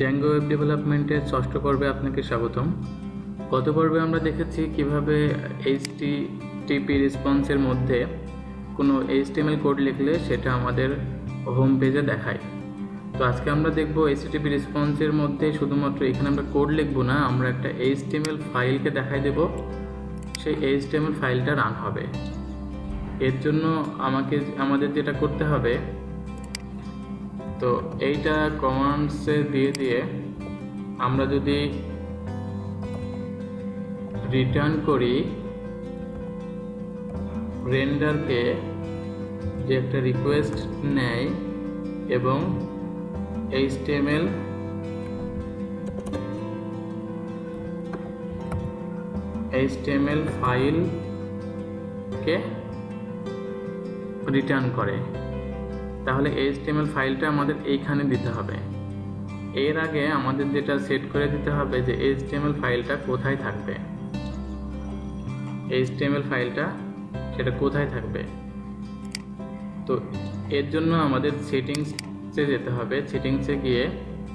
Zango web ডেভেলপমেন্টের ষষ্ঠ পর্বে আপনাকে স্বাগতম। গত পর্বে আমরা দেখেছি কীভাবে এইচটি টিপি রেসপন্সের মধ্যে কোনো এইচটিএমএল কোড লিখলে সেটা আমাদের হোম পেজে দেখায়। তো আজকে আমরা দেখব এইচটিপি রেসপন্সের মধ্যে শুধুমাত্র এখানে আমরা কোড লিখব না, আমরা একটা এইচটিএমএল ফাইলকে দেখাই দেব। সেই এইচটিএমএল ফাইলটা রান হবে। এর জন্য আমাকে, আমাদের যেটা করতে হবে তো এইটা কমান্ডসে দিয়ে দিয়ে আমরা যদি রিটার্ন করি রেন্ডারকে যে একটা রিকোয়েস্ট নেয় এবং এইচটিএমএল এইচটিএমএল ফাইলকে রিটার্ন করে। তাহলে এইচটিএমএল ফাইলটা আমাদের এইখানে দিতে হবে। এর আগে আমাদের যেটা সেট করে দিতে হবে যে এইচটিএমএল ফাইলটা কোথায় থাকবে? এইচটিএমএল ফাইলটা সেটা কোথায় থাকবে? তো এর জন্য আমাদের সেটিংসে যেতে হবে। সেটিংসে গিয়ে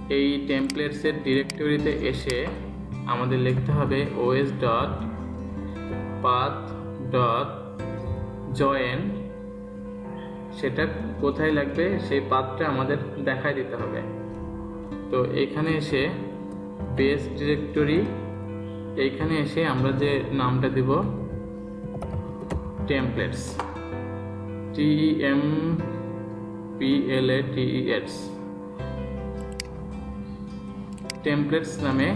এই টেমপ্লেটসের ডিরেক্টরিতে এসে আমাদের লিখতে হবে OS dot path dot join সেটা কোথায় লাগবে, সেই পাথটা আমাদের দেখায় দিতে হবে। তো এখানে এসে বেস ডিরেক্টরি এইখানে এসে আমরা যে নামটা দিব templates T M P L A T templates নামে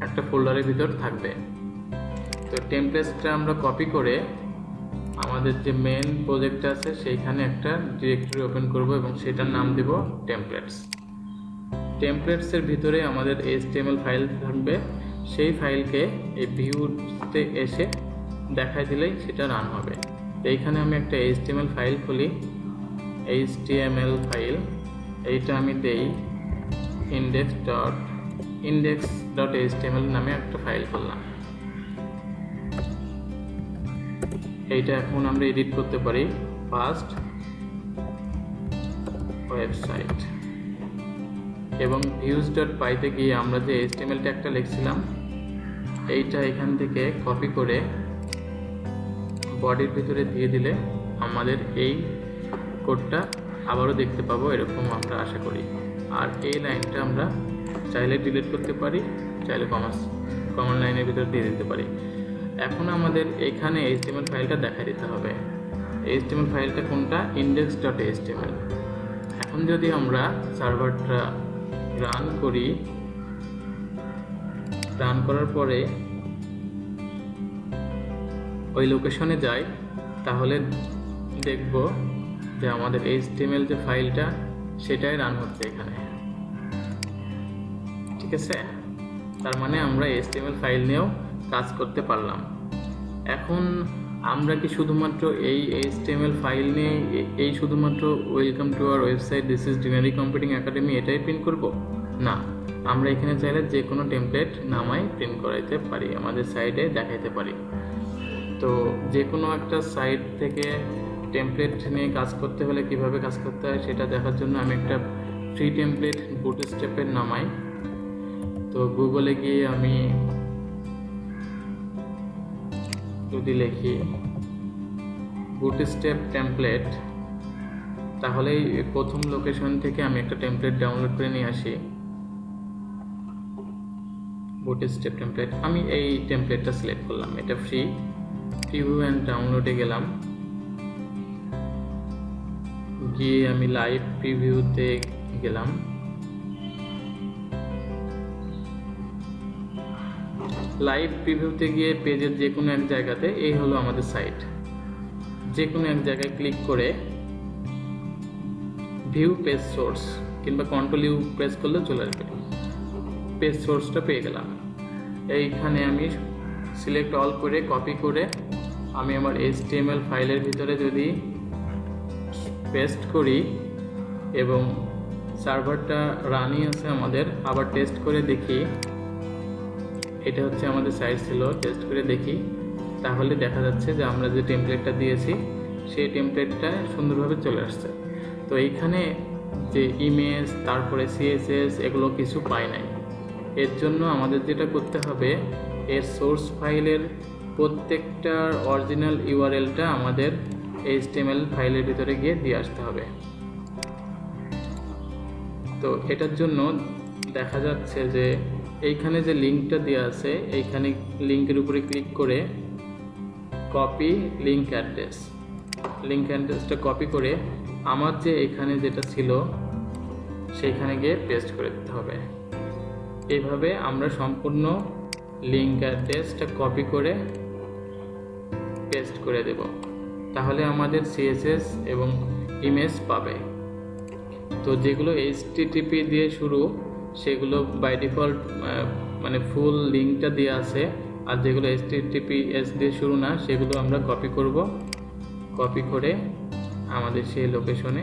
একটা ফোল্ডারের ভিতর থাকবে। তো টেমপ্লেটসটা আমরা কপি করে আমাদের যে মেন প্রজেক্ট আছে, সেইখানে একটা ডিরেক্টরি ওপেন করব এবং সেটার নাম দিব টেমপ্লেটস টেমপ্লেটসের ভিতরে আমাদের এইচটিএমএল ফাইল থাকবে। সেই ফাইলকে এই ভিউতে এসে দেখাই দিলেই সেটা রান হবে। এইখানে আমি একটা এইচটিএমএল ফাইল খুলি। এইচটিএমএল ফাইল এইটা আমি দেই index dot index dot HTML নামে একটা ফাইল করলাম এইটা এখন আমরা এডিট করতে পারি ফার্স্ট ওয়েবসাইট এবং ভিউজ ডট পাইতে গিয়ে আমরা যে এইচটিএমএল ট্যাগটা লিখছিলাম, এইটা এখান থেকে কপি করে বডির ভিতরে দিয়ে দিলে আমাদের এই কোডটা আবারও দেখতে পাবো, এরকম আমরা আশা করি। আর এই লাইনটা আমরা চাইলে ডিলিট করতে পারি, চাইলে কমার্স কমন লাইনের ভিতরে দিয়ে দিতে পারি। এখন আমাদের এখানে এইচটিএমএল ফাইলটা দেখা দিতে হবে। এইচটিএমএল ফাইলটা কোনটা? ইন্ডেক্স ডট এইচটিএমএল এখন যদি আমরা সার্ভারটা রান করি রান করার পরে ওই লোকেশনে যাই, তাহলে দেখব যে আমাদের এইচটিএমএল যে ফাইলটা সেটাই রান হচ্ছে এখানে। ঠিক আছে? তার মানে আমরা এইচটিএমএল ফাইল নিয়েও কাজ করতে পারলাম। এখন আমরা কি শুধুমাত্র এই এইচটিএমএল ফাইল নিয়ে এই শুধুমাত্র welcome to our website this is dinary computing academy এটাই প্রিন্ট করব? না, আমরা এখানে চাইলে যে কোনো টেমপ্লেট নামাই প্রিন্ট করাইতে পারি, আমাদের সাইটে দেখাইতে পারি। তো যে কোনো একটা সাইট থেকে টেমপ্লেট নিয়ে কাজ করতে হলে কীভাবে কাজ করতে হয় সেটা দেখার জন্য আমি একটা ফ্রি টেমপ্লেট বুট স্টেপের নামাই। তো গুগলে গিয়ে আমি যদি লিখি বুটস্টেপ টেমপ্লেট তাহলেই প্রথম লোকেশন থেকে আমি একটা টেমপ্লেট ডাউনলোড করে নিয়ে আসি। বুটস্টেপ টেমপ্লেট আমি এই টেমপ্লেটটা সিলেক্ট করলাম, এটা ফ্রি প্রিভিউ অ্যান্ড ডাউনলোডে গেলাম। গিয়ে আমি লাইভ প্রিভিউতে গেলাম। লাইভ প্রিভিউতে গিয়ে পেজের যে কোনো এক জায়গাতে এই হলো আমাদের সাইট যে কোনো এক জায়গায় ক্লিক করে ভিউ পেজ সোর্স কিংবা কন্ট্রোল ইউ প্রেস করলে চলে আসবে। পেজ সোর্সটা পেয়ে গেলাম। এইখানে আমি সিলেক্ট অল করে কপি করে আমি আমার এইচটিএমএল ফাইলের ভিতরে যদি পেস্ট করি এবং সার্ভারটা রানিং আছে আমাদের, আবার টেস্ট করে দেখি এটা হচ্ছে আমাদের সাইট ছিল টেস্ট করে দেখি। তাহলে দেখা যাচ্ছে যে আমরা যে টেমপ্লেটটা দিয়েছি, সেই টেমপ্লেটটা সুন্দরভাবে চলে আসছে। তো এইখানে যে ইমেজ তারপরে সিএসএস এগুলো কিছু পাই নাই। এর জন্য আমাদের যেটা করতে হবে, এর সোর্স ফাইলের প্রত্যেকটার অরিজিনাল ইউআরএলটা আমাদের এইচটিএমএল ফাইলের ভিতরে গিয়ে দিয়ে আসতে হবে। তো এটার জন্য দেখা যাচ্ছে যে এইখানে যে লিঙ্কটা দেওয়া আছে, এইখানে লিঙ্কের উপরে ক্লিক করে কপি লিঙ্ক অ্যাড্রেস লিঙ্ক অ্যাড্রেসটা কপি করে আমার যে এখানে যেটা ছিল, সেইখানে গিয়ে পেস্ট করে দিতে হবে। এইভাবে আমরা সম্পূর্ণ লিঙ্ক অ্যাড্রেসটা কপি করে পেস্ট করে দেব। তাহলে আমাদের সিএসএস এবং ইমেজ পাবে। তো যেগুলো এইচটিটিপি দিয়ে শুরু সেগুলো বাই ডিফল্ট মানে ফুল লিঙ্কটা দিয়ে আছে। আর যেগুলো এইচটিটিপি এস দিয়ে শুরু না, সেগুলো আমরা কপি করব। কপি করে আমাদের সেই লোকেশনে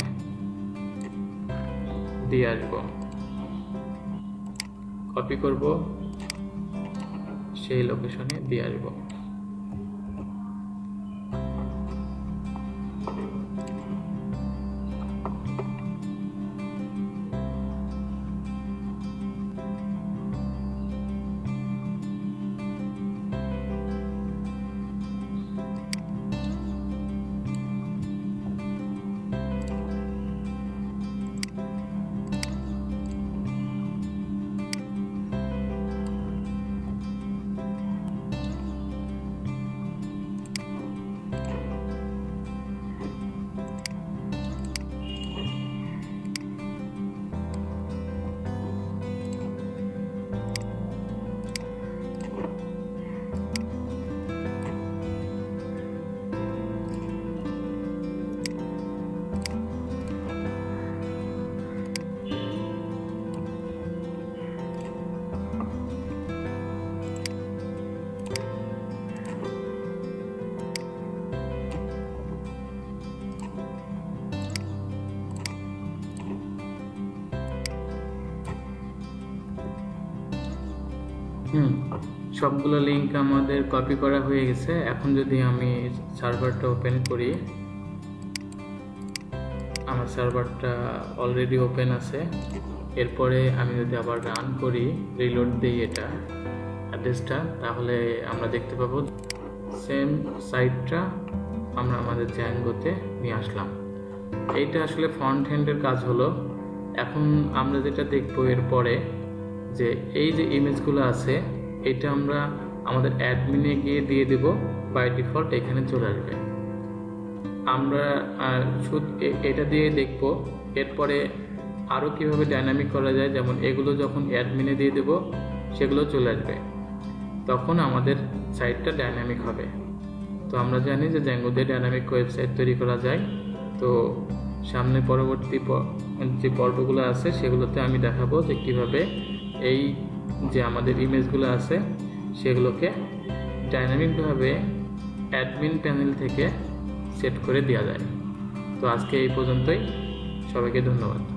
দিয়ে আসব। কপি করব, সেই লোকেশনে দিয়ে আসব। হুম। সবগুলো লিঙ্ক আমাদের কপি করা হয়ে গেছে। এখন যদি আমি সার্ভারটা ওপেন করি, আমার সার্ভারটা অলরেডি ওপেন আছে। এরপরে আমি যদি আবার রান করি রিলোড দিই এটা অ্যাড্রেসটা তাহলে আমরা দেখতে পাবো সেম সাইটটা আমরা আমাদের জ্যাঙ্গোতে নিয়ে আসলাম। এইটা আসলে ফ্রন্ট হ্যান্ডের কাজ হলো। এখন আমরা যেটা দেখব এরপরে যে এই যে ইমেজগুলো আছে, এটা আমরা আমাদের অ্যাডমিনে গিয়ে দিয়ে দেব বাই ডিফল্ট এখানে চলে আসবে। আমরা এটা দিয়ে দেখব, এরপরে আরও কীভাবে ডাইনামিক করা যায়, যেমন এগুলো যখন অ্যাডমিনে দিয়ে দেব, সেগুলো চলে আসবে। তখন আমাদের সাইটটা ডাইনামিক হবে। তো আমরা জানি যে জ্যাঙ্গোতে ডাইনামিক ওয়েবসাইট তৈরি করা যায়। তো সামনে পরবর্তী যে পর্বগুলো আছে, সেগুলোতে আমি দেখাবো যে কীভাবে এই যে আমাদের ইমেজগুলো আছে, সেগুলোকে ডাইনামিকভাবে অ্যাডমিন প্যানেল থেকে সেট করে দেওয়া যায়। তো আজকে এই পর্যন্তই। সবাইকে ধন্যবাদ।